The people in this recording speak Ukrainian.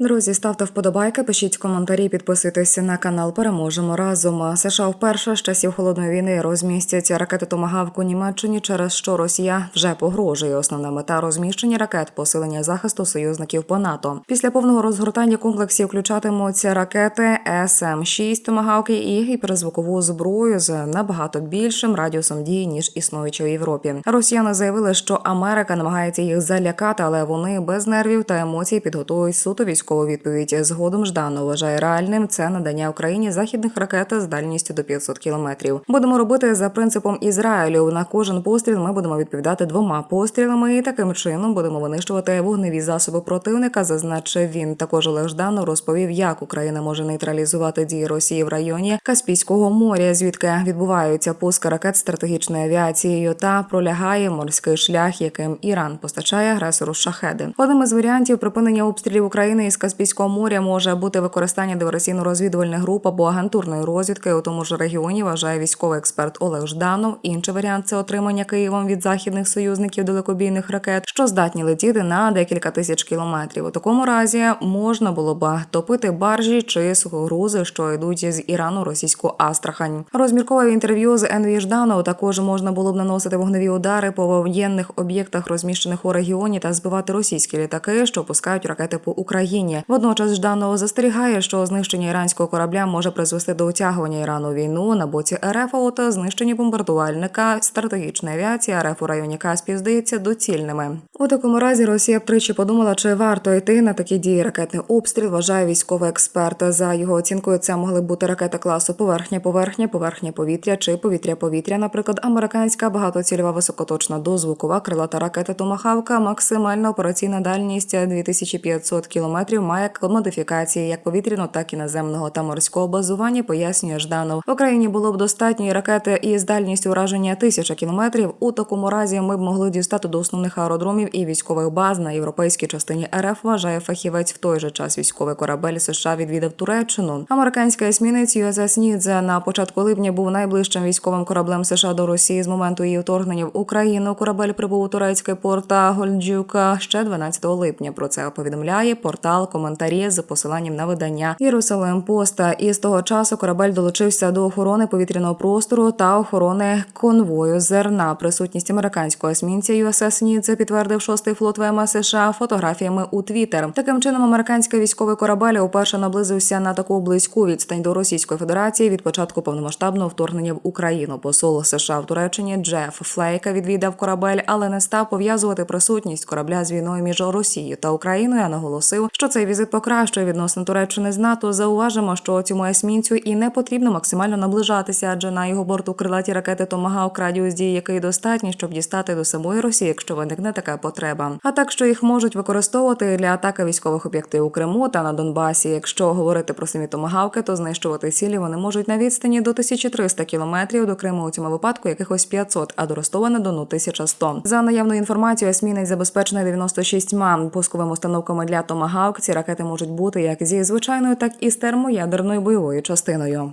Друзі, ставте вподобайки, пишіть коментарі, підписуйтесь на канал. Переможемо разом. США вперше з часів холодної війни розмістять ракети Томагавк у Німеччині, через що Росія вже погрожує. Основна мета розміщення ракет посилення захисту союзників по НАТО. Після повного розгортання комплексів включатимуться ракети см 6 Томагавки і гіперзвукову зброю з набагато більшим радіусом дії ніж існуючі у Європі. Росіяни заявили, що Америка намагається їх залякати, але вони без нервів та емоцій підготують суто військову відповідь. Згодом Жданов вважає реальним це надання Україні західних ракет з дальністю до 500 кілометрів. Будемо робити за принципом Ізраїлю. На кожен постріл ми будемо відповідати двома пострілами, і таким чином будемо винищувати вогневі засоби противника. Зазначив він. Також Олег Жданов розповів, як Україна може нейтралізувати дії Росії в районі Каспійського моря, звідки відбуваються пуски ракет стратегічною авіацією та пролягає морський шлях, яким Іран постачає агресору шахеди. Одним із варіантів припинення обстрілів України із Каспійського моря може бути використання диверсійно-розвідувальних груп або агентурної розвідки у тому ж регіоні. Вважає військовий експерт Олег Жданов. Інший варіант це отримання Києвом від західних союзників далекобійних ракет, що здатні летіти на декілька тисяч кілометрів. У такому разі можна було б топити баржі чи сухогрузи, що йдуть з Ірану російську Астрахань. Розміркове інтерв'ю з Енві Жданов також можна було б наносити вогневі удари по воєнних об'єктах, розміщених у регіоні, та збивати російські літаки, що пускають ракети по Україні. Водночас Жданов застерігає, що знищення іранського корабля може призвести до утягування Ірану війну на боці РФ, та знищення бомбардувальника стратегічної авіації РФ у районі Каспів здається доцільними. У такому разі Росія б тричі подумала, чи варто йти на такі дії ракетний обстріл. Вважає військовий експерт. За його оцінкою, це могли бути ракети класу поверхня, поверхня, поверхня повітря чи повітря-повітря. Наприклад, американська багатоцільова високоточна дозвукова крилата ракета Томахавка, максимальна операційна дальність 2500 кілометрів. Має модифікації як повітряного, так і наземного та морського базування. Пояснює Жданов. В Україні було б достатньо і ракети із дальністю ураження тисяча кілометрів. У такому разі ми б могли дістати до основних аеродромів і військових баз на європейській частині РФ. Вважає фахівець в той же час військовий корабель США відвідав Туреччину. Американська есмінець USS Нідзе на початку липня був найближчим військовим кораблем США до Росії з моменту її вторгнення в Україну. Корабель прибув у турецький порт Гольджука ще 12 липня. Про це повідомляє портал коментарі з посиланням на видання Єрусалим Поста. І з того часу корабель долучився до охорони повітряного простору та охорони конвою зерна. Присутність американського есмінця USS Нідзе підтвердив шостий флот ВМС США фотографіями у Твіттер. Таким чином, американський військовий корабель уперше наблизився на таку близьку відстань до Російської Федерації від початку повномасштабного вторгнення в Україну. Посол США в Туреччині Джеф Флейка відвідав корабель, але не став пов'язувати присутність корабля з війною між Росією та Україною. а Наголосив, що цей візит покращує відносно Туреччини з НАТО. Зауважимо, що цьому есмінцю і не потрібно максимально наближатися, адже на його борту крилаті ракети Томагавк радіус дії, який достатній, щоб дістати до самої Росії, якщо виникне така потреба. А так, що їх можуть використовувати для атаки військових об'єктів у Криму та на Донбасі. Якщо говорити про самі томагавки, то знищувати цілі вони можуть на відстані до 1300 кілометрів до Криму у цьому випадку якихось 500, а до Ростова на Дону 1100. За наявною інформацією, есмінець забезпечений 96 пусковими установками для томагавк. Ці ракети можуть бути як зі звичайною, так і з термоядерною бойовою частиною.